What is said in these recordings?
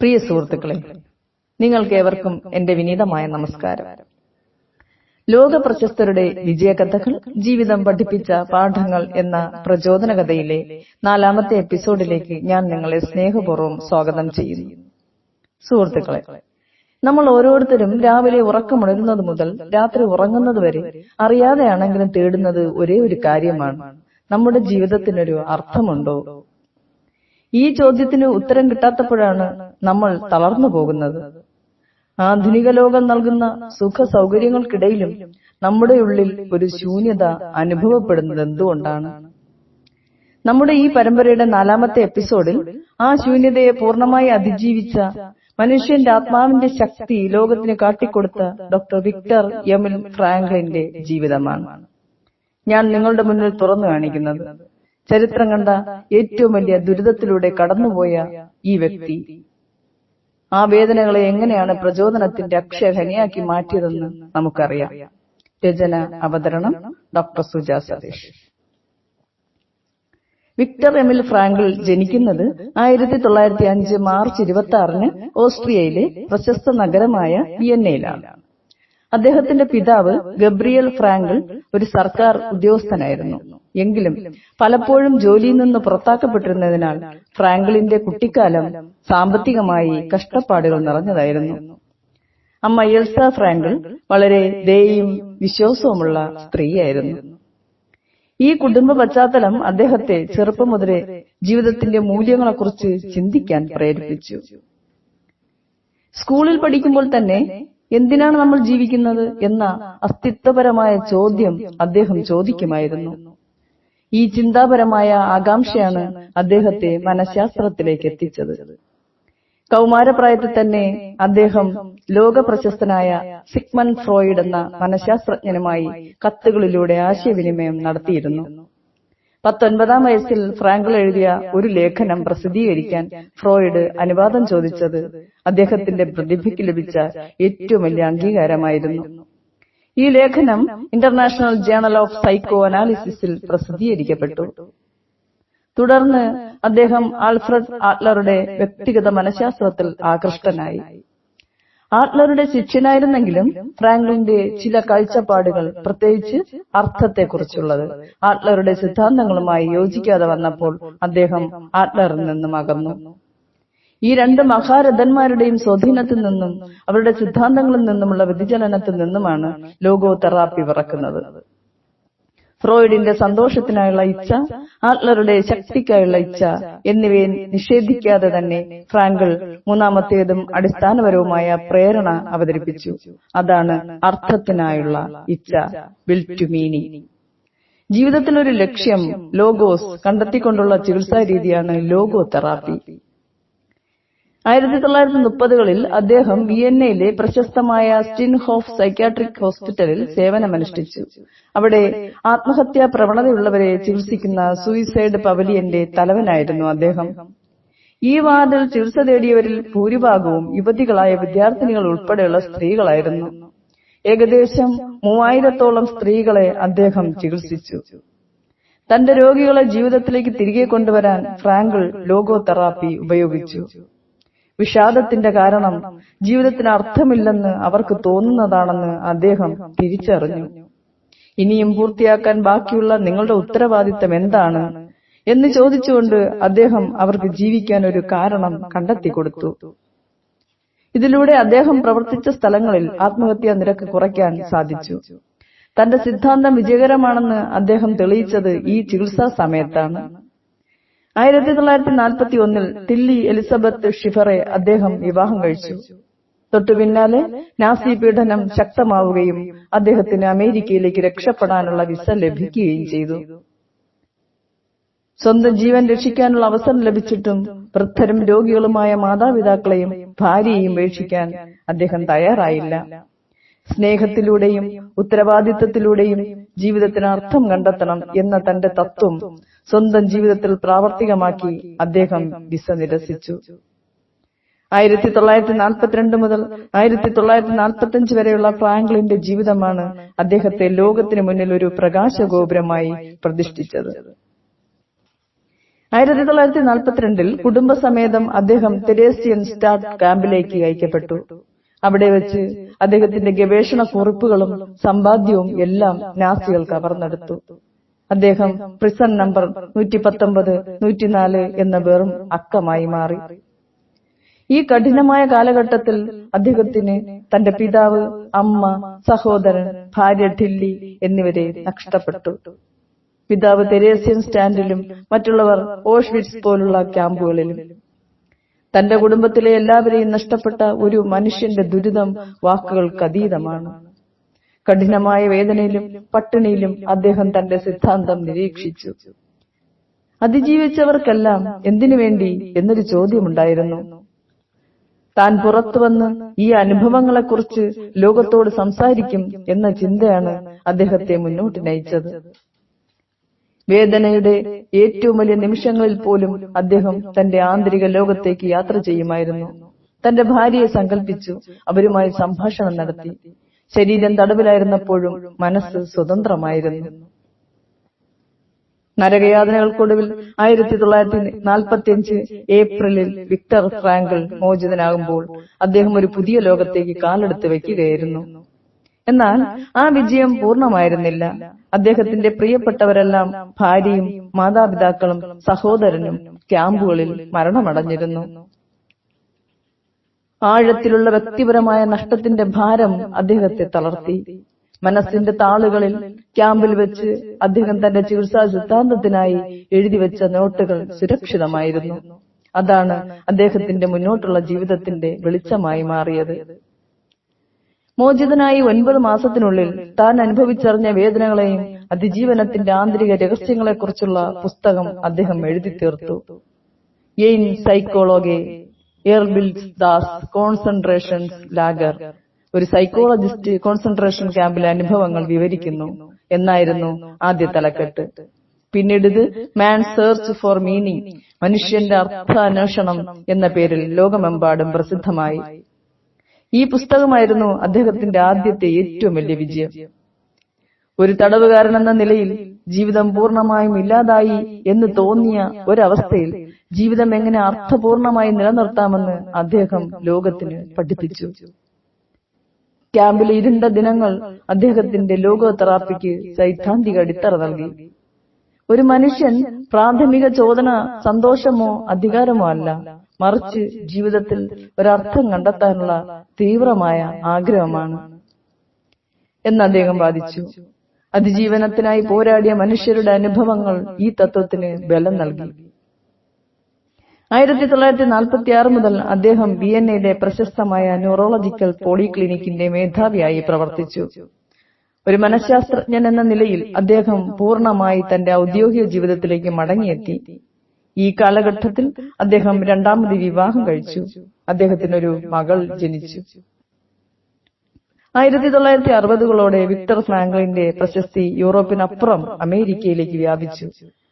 പ്രിയ സുഹൃത്തുക്കളെ നിങ്ങൾക്കേവർക്കും എന്റെ വിനീതമായ നമസ്കാരം. ലോക പ്രശസ്തരുടെ വിജയകഥകൾ ജീവിതം പഠിപ്പിച്ച പാഠങ്ങൾ എന്ന പ്രചോദന കഥയിലെ നാലാമത്തെ എപ്പിസോഡിലേക്ക് ഞാൻ നിങ്ങളെ സ്നേഹപൂർവം സ്വാഗതം ചെയ്യുന്നു. സുഹൃത്തുക്കളെ നമ്മൾ ഓരോരുത്തരും രാവിലെ ഉറക്കമുണരുന്നത് മുതൽ രാത്രി ഉറങ്ങുന്നത് വരെ അറിയാതെയാണെങ്കിലും തേടുന്നത് ഒരേ ഒരു കാര്യമാണ്. നമ്മുടെ ജീവിതത്തിനൊരു അർത്ഥമുണ്ടോ? ഈ ചോദ്യത്തിന് ഉത്തരം കിട്ടാത്തപ്പോഴാണ് നമ്മൾ തളർന്നു പോകുന്നത്. ആധുനിക ലോകം നൽകുന്ന സുഖ സൗകര്യങ്ങൾക്കിടയിലും നമ്മുടെ ഉള്ളിൽ ഒരു ശൂന്യത അനുഭവപ്പെടുന്നത് എന്തുകൊണ്ടാണ്? നമ്മുടെ ഈ പരമ്പരയുടെ നാലാമത്തെ എപ്പിസോഡിൽ ആ ശൂന്യതയെ പൂർണമായി അതിജീവിച്ച മനുഷ്യന്റെ ആത്മാവിന്റെ ശക്തി ലോകത്തിന് കാട്ടിക്കൊടുത്ത ഡോക്ടർ വിക്ടർ എമിൽ ഫ്രാങ്ക്ലിന്റെ ജീവിതമാണ്. ഞാൻ നിങ്ങളുടെ മുന്നിൽ തുറന്നു കാണിക്കുന്നത്. ചരിത്രം കണ്ട ഏറ്റവും വലിയ ദുരിതത്തിലൂടെ കടന്നുപോയ ഈ വ്യക്തി. ആ വേദനകളെ എങ്ങനെയാണ് പ്രചോദനത്തിന്റെ അക്ഷയഖനിയാക്കി മാറ്റിയതെന്ന് നമുക്കറിയാം. രചന അവതരണം doctor Suja Satheesh. Viktor Emil Frankl ജനിക്കുന്നത് ആയിരത്തി തൊള്ളായിരത്തി അഞ്ച് മാർച്ച് ഇരുപത്തി ആറിന് ഓസ്ട്രിയയിലെ പ്രശസ്ത നഗരമായ വിയന്നയിലാണ്. അദ്ദേഹത്തിന്റെ പിതാവ് ഗബ്രിയൽ ഫ്രാങ്കിൾ ഒരു സർക്കാർ ഉദ്യോഗസ്ഥനായിരുന്നു. എങ്കിലും പലപ്പോഴും ജോലിയിൽ നിന്ന് പുറത്താക്കപ്പെട്ടിരുന്നതിനാൽ ഫ്രാങ്കിളിന്റെ കുട്ടിക്കാലം സാമ്പത്തികമായി കഷ്ടപ്പാടുകൾ നിറഞ്ഞതായിരുന്നു. അമ്മ എൽസ ഫ്രാങ്കിൾ വളരെ ദയയും വിശ്വാസവുമുള്ള സ്ത്രീയായിരുന്നു. ഈ കുടുംബ പശ്ചാത്തലം അദ്ദേഹത്തെ ചെറുപ്പം മുതലേ ജീവിതത്തിന്റെ മൂല്യങ്ങളെക്കുറിച്ച് ചിന്തിക്കാൻ പ്രേരിപ്പിച്ചു. സ്കൂളിൽ പഠിക്കുമ്പോൾ തന്നെ എന്തിനാണ് നമ്മൾ ജീവിക്കുന്നത് എന്ന അസ്തിത്വപരമായ ചോദ്യം അദ്ദേഹം ചോദിക്കുമായിരുന്നു. ഈ ചിന്താപരമായ ആകാംക്ഷയാണ് അദ്ദേഹത്തെ മനഃശാസ്ത്രത്തിലേക്ക് എത്തിച്ചത്. കൗമാരപ്രായത്തിൽ തന്നെ അദ്ദേഹം ലോക പ്രശസ്തനായ സിഗ്മൻ ഫ്രോയിഡ് എന്ന മനഃശാസ്ത്രജ്ഞനുമായി കത്തുകളിലൂടെ ആശയവിനിമയം നടത്തിയിരുന്നു. പത്തൊൻപതാം വയസ്സിൽ ഫ്രാങ്കൽ എഴുതിയ ഒരു ലേഖനം പ്രസിദ്ധീകരിക്കാൻ ഫ്രോയിഡ് അനുവാദം ചോദിച്ചത് അദ്ദേഹത്തിന്റെ പ്രതിഭയ്ക്ക് ലഭിച്ച ഏറ്റവും വലിയ അംഗീകാരമായിരുന്നു. ഈ ലേഖനം ഇന്റർനാഷണൽ ജേണൽ ഓഫ് സൈക്കോ അനാലിസിസിൽ പ്രസിദ്ധീകരിക്കപ്പെട്ടു. തുടർന്ന് അദ്ദേഹം ആൽഫ്രഡ് ആട്ലറുടെ വ്യക്തിഗത മനഃശാസ്ത്രത്തിൽ ആകൃഷ്ടനായി. ആട്ലറുടെ ശിഷ്യനായിരുന്നെങ്കിലും ഫ്രാങ്ക്ലിന്റെ ചില കാഴ്ചപ്പാടുകൾ പ്രത്യേകിച്ച് അർത്ഥത്തെക്കുറിച്ചുള്ളത് ആട്ലറുടെ സിദ്ധാന്തങ്ങളുമായി യോജിക്കാതെ വന്നപ്പോൾ അദ്ദേഹം ആട്ലറിൽ നിന്നും അകന്നു. ഈ രണ്ട് മഹാരഥന്മാരുടെയും സ്വാധീനത്തിൽ നിന്നും അവരുടെ സിദ്ധാന്തങ്ങളിൽ നിന്നുമുള്ള വ്യതിചലനത്തിൽ നിന്നുമാണ് ലോകോ തെറാപ്പി പിറക്കുന്നത് ഫ്രോയിഡിന്റെ സന്തോഷത്തിനായുള്ള ഇച്ഛ ആട്ലറുടെ ശക്തിക്കായുള്ള ഇച്ഛ എന്നിവയെ നിഷേധിക്കാതെ തന്നെ ഫ്രാങ്കിൾ മൂന്നാമത്തേതും അടിസ്ഥാനപരവുമായ പ്രേരണ അവതരിപ്പിച്ചു. അതാണ് അർത്ഥത്തിനായുള്ള ഇച്ഛ വിൽ ടു മീനിങ് ജീവിതത്തിനൊരു ലക്ഷ്യം ലോഗോസ് കണ്ടെത്തിക്കൊണ്ടുള്ള ചികിത്സാ രീതിയാണ് ലോഗോ തെറാപ്പി ആയിരത്തി തൊള്ളായിരത്തി മുപ്പതുകളിൽ അദ്ദേഹം വിയന്നയിലെ പ്രശസ്തമായ സ്റ്റിൻഹോഫ് സൈക്യാട്രിക് ഹോസ്പിറ്റലിൽ സേവനമനുഷ്ഠിച്ചു. അവിടെ ആത്മഹത്യാ പ്രവണതയുള്ളവരെ ചികിത്സിക്കുന്ന സൂയിസൈഡ് പവലിയന്റെ തലവനായിരുന്നു അദ്ദേഹം. ഈ വാർഡിൽ ചികിത്സ തേടിയവരിൽ ഭൂരിഭാഗവും യുവതികളായ വിദ്യാർത്ഥിനികൾ ഉൾപ്പെടെയുള്ള സ്ത്രീകളായിരുന്നു. ഏകദേശം മൂവായിരത്തോളം സ്ത്രീകളെ അദ്ദേഹം ചികിത്സിച്ചു. തന്റെ രോഗികളെ ജീവിതത്തിലേക്ക് തിരികെ കൊണ്ടുവരാൻ ഫ്രാങ്കിൾ ലോഗോ തെറാപ്പി ഉപയോഗിച്ചു. വിഷാദത്തിന്റെ കാരണം ജീവിതത്തിന് അർത്ഥമില്ലെന്ന് അവർക്ക് തോന്നുന്നതാണെന്ന് അദ്ദേഹം തിരിച്ചറിഞ്ഞു. ഇനിയും പൂർത്തിയാക്കാൻ ബാക്കിയുള്ള നിങ്ങളുടെ ഉത്തരവാദിത്തം എന്താണ് എന്ന് ചോദിച്ചുകൊണ്ട് അദ്ദേഹം അവർക്ക് ജീവിക്കാൻ ഒരു കാരണം കണ്ടെത്തി കൊടുത്തു ഇതിലൂടെ അദ്ദേഹം പ്രവർത്തിച്ച സ്ഥലങ്ങളിൽ ആത്മഹത്യാ നിരക്ക് കുറയ്ക്കാൻ സാധിച്ചു. തന്റെ സിദ്ധാന്തം വിജയകരമാണെന്ന് അദ്ദേഹം തെളിയിച്ചത് ഈ ചികിത്സാ സമയത്താണ്. ആയിരത്തി തൊള്ളായിരത്തി നാൽപ്പത്തി ഒന്നിൽ ദില്ലി എലിസബത്ത് ഷിഫറെ അദ്ദേഹം വിവാഹം കഴിച്ചു. തൊട്ടു പിന്നാലെ നാസി പീഡനം ശക്തമാവുകയും അദ്ദേഹത്തിന് അമേരിക്കയിലേക്ക് രക്ഷപ്പെടാനുള്ള വിസ ലഭിക്കുകയും ചെയ്തു. സ്വന്തം ജീവൻ രക്ഷിക്കാനുള്ള അവസരം ലഭിച്ചിട്ടും വൃദ്ധരും രോഗികളുമായ മാതാപിതാക്കളെയും ഭാര്യയെയും ഉപേക്ഷിക്കാൻ അദ്ദേഹം തയ്യാറായില്ല. സ്നേഹത്തിലൂടെയും ഉത്തരവാദിത്തത്തിലൂടെയും ജീവിതത്തിന് അർത്ഥം കണ്ടെത്തണം എന്ന തന്റെ തത്വം സ്വന്തം ജീവിതത്തിൽ പ്രാവർത്തികമാക്കി അദ്ദേഹം വിസ നിരസിച്ചു ആയിരത്തി തൊള്ളായിരത്തി നാൽപ്പത്തിരണ്ട് മുതൽ ആയിരത്തി തൊള്ളായിരത്തി നാൽപ്പത്തി അഞ്ച് വരെയുള്ള ഫ്രാങ്ക്ലിന്റെ ജീവിതമാണ് അദ്ദേഹത്തെ ലോകത്തിന് മുന്നിൽ ഒരു പ്രകാശഗോപുരമായി പ്രതിഷ്ഠിച്ചത്. ആയിരത്തി തൊള്ളായിരത്തി നാൽപ്പത്തിരണ്ടിൽ കുടുംബസമേതം അദ്ദേഹം തെരേസ്യൻ സ്റ്റാർട്ട് ക്യാമ്പിലേക്ക് അയക്കപ്പെട്ടു. അവിടെ വെച്ച് അദ്ദേഹത്തിന്റെ ഗവേഷണ കുറിപ്പുകളും സമ്പാദ്യവും എല്ലാം നാസികൾ കവർന്നെടുത്തു. അദ്ദേഹം പ്രിസൺ നമ്പർ നൂറ്റി പത്തൊമ്പത് നൂറ്റിനാല് എന്ന വെറും അക്കമായി മാറി. ഈ കഠിനമായ കാലഘട്ടത്തിൽ അദ്ദേഹത്തിന് തന്റെ പിതാവ് അമ്മ സഹോദരൻ ഭാര്യ ഠില്ലി എന്നിവരെ നഷ്ടപ്പെട്ടു. പിതാവ് തെരേസ്യൻ സ്റ്റാൻഡിലും മറ്റുള്ളവർ ഓഷ്വിറ്റ്സ് പോലുള്ള ക്യാമ്പുകളിലും തന്റെ കുടുംബത്തിലെ എല്ലാവരെയും നഷ്ടപ്പെട്ട ഒരു മനുഷ്യന്റെ ദുരിതം വാക്കുകൾക്ക് അതീതമാണ്. കഠിനമായ വേദനയിലും പട്ടിണിയിലും അദ്ദേഹം തന്റെ സിദ്ധാന്തം നിരീക്ഷിച്ചു. അതിജീവിച്ചവർക്കെല്ലാം എന്തിനു വേണ്ടി എന്നൊരു ചോദ്യമുണ്ടായിരുന്നു. താൻ പുറത്തുവന്ന് ഈ അനുഭവങ്ങളെക്കുറിച്ച് ലോകത്തോട് സംസാരിക്കും എന്ന ചിന്തയാണ് അദ്ദേഹത്തെ മുന്നോട്ട് നയിച്ചത്. വേദനയുടെ ഏറ്റവും വലിയ നിമിഷങ്ങളിൽ പോലും അദ്ദേഹം തന്റെ ആന്തരിക ലോകത്തേക്ക് യാത്ര ചെയ്യുമായിരുന്നു. തന്റെ ഭാര്യയെ സങ്കല്പിച്ചു അവരുമായി സംഭാഷണം നടത്തി. ശരീരം തടവിലായിരുന്നപ്പോഴും മനസ്സ് സ്വതന്ത്രമായിരുന്നു. നരകയാതനകൾക്കൊടുവിൽ ആയിരത്തി തൊള്ളായിരത്തി നാൽപ്പത്തി അഞ്ച് ഏപ്രിലിൽ വിക്ടർ ഫ്രാങ്കിൾ മോചിതനാകുമ്പോൾ അദ്ദേഹം ഒരു പുതിയ ലോകത്തേക്ക് കാലെടുത്ത് വെക്കുകയായിരുന്നു എന്നാൽ ആ വിജയം പൂർണമായിരുന്നില്ല. അദ്ദേഹത്തിന്റെ പ്രിയപ്പെട്ടവരെല്ലാം ഭാര്യയും മാതാപിതാക്കളും സഹോദരനും ക്യാമ്പുകളിൽ മരണമടഞ്ഞിരുന്നു. ആഴത്തിലുള്ള വ്യക്തിപരമായ നഷ്ടത്തിന്റെ ഭാരം അദ്ദേഹത്തെ തളർത്തി. മനസ്സിന്റെ താളുകളിൽ ക്യാമ്പിൽ വെച്ച് അദ്ദേഹം തന്റെ ചികിത്സാ സിദ്ധാന്തത്തിനായി എഴുതിവെച്ച നോട്ടുകൾ സുരക്ഷിതമായിരുന്നു. അതാണ് അദ്ദേഹത്തിന്റെ മുന്നോട്ടുള്ള ജീവിതത്തിന്റെ വെളിച്ചമായി മാറിയത്. മോചിതനായി ഒൻപത് മാസത്തിനുള്ളിൽ താൻ അനുഭവിച്ചറിഞ്ഞ വേദനകളെയും അതിജീവനത്തിന്റെ ആന്തരിക രഹസ്യങ്ങളെക്കുറിച്ചുള്ള പുസ്തകം അദ്ദേഹം എഴുതി തീർത്തു. എയിൻ സൈക്കോളോഗെ എയർബിൽസ് ദാസ് കോൺസെൻട്രേഷൻസ് ലാഗർ. ഒരു സൈക്കോളജിസ്റ്റ് കോൺസെൻട്രേഷൻ ക്യാമ്പിലെ അനുഭവങ്ങൾ വിവരിക്കുന്നു. എന്നായിരുന്നു ആദ്യ തലക്കെട്ട്. പിന്നീട് ഇത് മാൻ സെർച്ച് ഫോർ മീനിങ് മനുഷ്യന്റെ അർത്ഥാന്വേഷണം എന്ന പേരിൽ ലോകമെമ്പാടും പ്രസിദ്ധമായി. ഈ പുസ്തകമായിരുന്നു അദ്ദേഹത്തിന്റെ ആദ്യത്തെ ഏറ്റവും വലിയ വിജയം. ഒരു തടവുകാരൻ എന്ന നിലയിൽ ജീവിതം പൂർണമായും ഇല്ലാതായി എന്ന് തോന്നിയ ഒരവസ്ഥയിൽ ജീവിതം എങ്ങനെ അർത്ഥപൂർണമായി നിലനിർത്താമെന്ന് അദ്ദേഹം ലോകത്തിന് പഠിപ്പിച്ചു. ക്യാമ്പിലെ ഇരുണ്ട ദിനങ്ങൾ അദ്ദേഹത്തിന്റെ ലോകോതെറാപ്പിക്ക് സൈദ്ധാന്തിക അടിത്തറ നൽകി. ഒരു മനുഷ്യൻ പ്രാഥമിക ചോദന സന്തോഷമോ അധികാരമോ അല്ല. മറിച്ച് ജീവിതത്തിൽ ഒരർത്ഥം കണ്ടെത്താനുള്ള തീവ്രമായ ആഗ്രഹമാണ്. എന്ന് അദ്ദേഹം വാദിച്ചു. അതിജീവനത്തിനായി പോരാടിയ മനുഷ്യരുടെ അനുഭവങ്ങൾ ഈ തത്വത്തിന് ബലം നൽകി. ആയിരത്തി തൊള്ളായിരത്തി നാൽപ്പത്തി ആറ് മുതൽ അദ്ദേഹം വിയന്നയിലെ പ്രശസ്തമായ ന്യൂറോളജിക്കൽ പോളിക്ലിനിക്കിന്റെ മേധാവിയായി പ്രവർത്തിച്ചു. ഒരു മനഃശാസ്ത്രജ്ഞൻ എന്ന നിലയിൽ അദ്ദേഹം പൂർണമായി തന്റെ ഔദ്യോഗിക ജീവിതത്തിലേക്ക് മടങ്ങിയെത്തി. ഈ കാലഘട്ടത്തിൽ അദ്ദേഹം രണ്ടാമത് വിവാഹം കഴിച്ചു. അദ്ദേഹത്തിന് ഒരു മകൾ ജനിച്ചു. ആയിരത്തി തൊള്ളായിരത്തി അറുപതുകളോടെ വിക്ടർ ഫ്രാങ്ക്ലിന്റെ പ്രശസ്തി യൂറോപ്പിനപ്പുറം അമേരിക്കയിലേക്ക് വ്യാപിച്ചു.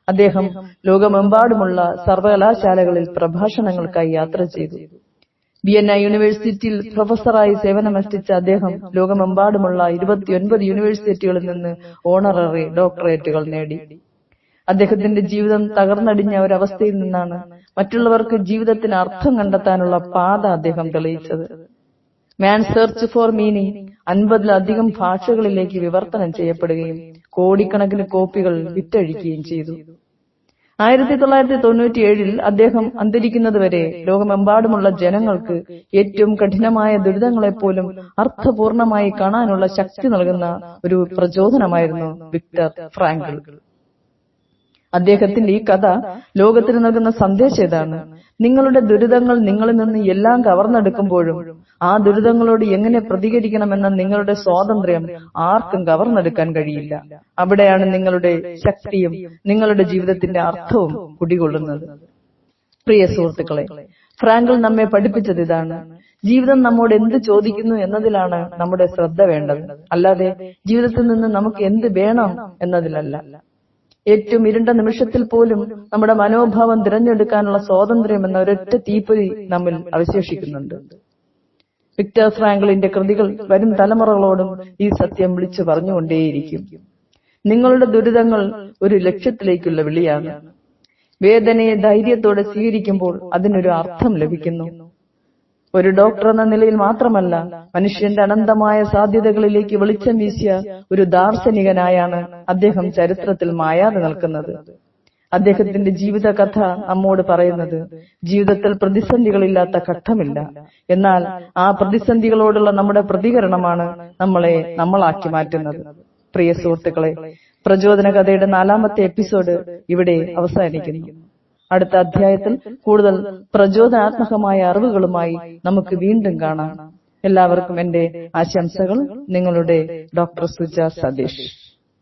അദ്ദേഹം ലോകമെമ്പാടുമുള്ള സർവകലാശാലകളിൽ പ്രഭാഷണങ്ങൾക്കായി യാത്ര ചെയ്തു. വിയന്ന യൂണിവേഴ്സിറ്റിയിൽ പ്രൊഫസറായി സേവനമനുഷ്ഠിച്ച അദ്ദേഹം ലോകമെമ്പാടുമുള്ള ഇരുപത്തിയൊൻപത് യൂണിവേഴ്സിറ്റികളിൽ നിന്ന് ഓണററി ഡോക്ടറേറ്റുകൾ നേടി. അദ്ദേഹത്തിന്റെ ജീവിതം തകർന്നടിഞ്ഞ ഒരവസ്ഥയിൽ നിന്നാണ് മറ്റുള്ളവർക്ക് ജീവിതത്തിന് അർത്ഥം കണ്ടെത്താനുള്ള പാത അദ്ദേഹം തെളിയിച്ചത്. മാൻ സെർച്ച് ഫോർ മീനിങ് അൻപതിലധികം ഭാഷകളിലേക്ക് വിവർത്തനം ചെയ്യപ്പെടുകയും കോടിക്കണക്കിന് കോപ്പികൾ വിറ്റഴിക്കുകയും ചെയ്തു. ആയിരത്തി തൊള്ളായിരത്തി തൊണ്ണൂറ്റി ഏഴിൽ അദ്ദേഹം അന്തരിക്കുന്നതുവരെ ലോകമെമ്പാടുമുള്ള ജനങ്ങൾക്ക് ഏറ്റവും കഠിനമായ ദുരിതങ്ങളെപ്പോലും അർത്ഥപൂർണമായി കാണാനുള്ള ശക്തി നൽകുന്ന ഒരു പ്രചോദനമായിരുന്നു വിക്ടർ ഫ്രാങ്കിൾ. അദ്ദേഹത്തിന്റെ ഈ കഥ ലോകത്തിന് നൽകുന്ന സന്ദേശം ഇതാണ് നിങ്ങളുടെ ദുരിതങ്ങൾ നിങ്ങളിൽ നിന്ന് എല്ലാം കവർന്നെടുക്കുമ്പോഴും ആ ദുരിതങ്ങളോട് എങ്ങനെ പ്രതികരിക്കണമെന്ന നിങ്ങളുടെ സ്വാതന്ത്ര്യം ആർക്കും കവർന്നെടുക്കാൻ കഴിയില്ല. അവിടെയാണ് നിങ്ങളുടെ ശക്തിയും നിങ്ങളുടെ ജീവിതത്തിന്റെ അർത്ഥവും കുടികൊള്ളുന്നത്. പ്രിയ സുഹൃത്തുക്കളെ ഫ്രാങ്കിൾ നമ്മെ പഠിപ്പിച്ചത് ഇതാണ്. ജീവിതം നമ്മോട് എന്ത് ചോദിക്കുന്നു എന്നതിലാണ് നമ്മുടെ ശ്രദ്ധ വേണ്ടത്. അല്ലാതെ ജീവിതത്തിൽ നിന്ന് നമുക്ക് എന്ത് വേണം എന്നതിലല്ല. ഏറ്റവും ഇരുണ്ട നിമിഷത്തിൽ പോലും നമ്മുടെ മനോഭാവം തിരഞ്ഞെടുക്കാനുള്ള സ്വാതന്ത്ര്യം എന്ന ഒരൊറ്റ തീപ്പൊരി നമ്മിൽ അവശേഷിക്കുന്നുണ്ട്. വിക്ടർ ഫ്രാങ്ക്ലിന്റെ കൃതികൾ വരും തലമുറകളോടും ഈ സത്യം വിളിച്ചു പറഞ്ഞുകൊണ്ടേയിരിക്കും. നിങ്ങളുടെ ദുരിതങ്ങൾ ഒരു ലക്ഷ്യത്തിലേക്കുള്ള വിളിയാണ്. വേദനയെ ധൈര്യത്തോടെ സ്വീകരിക്കുമ്പോൾ അതിനൊരു അർത്ഥം ലഭിക്കുന്നു. ഒരു ഡോക്ടർ എന്ന നിലയിൽ മാത്രമല്ല മനുഷ്യന്റെ അനന്തമായ സാധ്യതകളിലേക്ക് വെളിച്ചം വീശിയ ഒരു ദാർശനികനായാണ് അദ്ദേഹം ചരിത്രത്തിൽ മായാതെ നിൽക്കുന്നത്. അദ്ദേഹത്തിന്റെ ജീവിത കഥ നമ്മോട് പറയുന്നത് ജീവിതത്തിൽ പ്രതിസന്ധികളില്ലാത്ത ഘട്ടമില്ല. എന്നാൽ ആ പ്രതിസന്ധികളോടുള്ള നമ്മുടെ പ്രതികരണമാണ് നമ്മളെ നമ്മളാക്കി മാറ്റുന്നത്. പ്രിയ സുഹൃത്തുക്കളെ പ്രചോദന കഥയുടെ നാലാമത്തെ എപ്പിസോഡ് ഇവിടെ അവസാനിക്കുന്നു. അടുത്ത അധ്യായത്തിൽ കൂടുതൽ പ്രചോദനാത്മകമായ അറിവുകളുമായി നമുക്ക് വീണ്ടും കാണാം. എല്ലാവർക്കും എന്റെ ആശംസകൾ. നിങ്ങളുടെ ഡോക്ടർ സുജ സതീഷ്.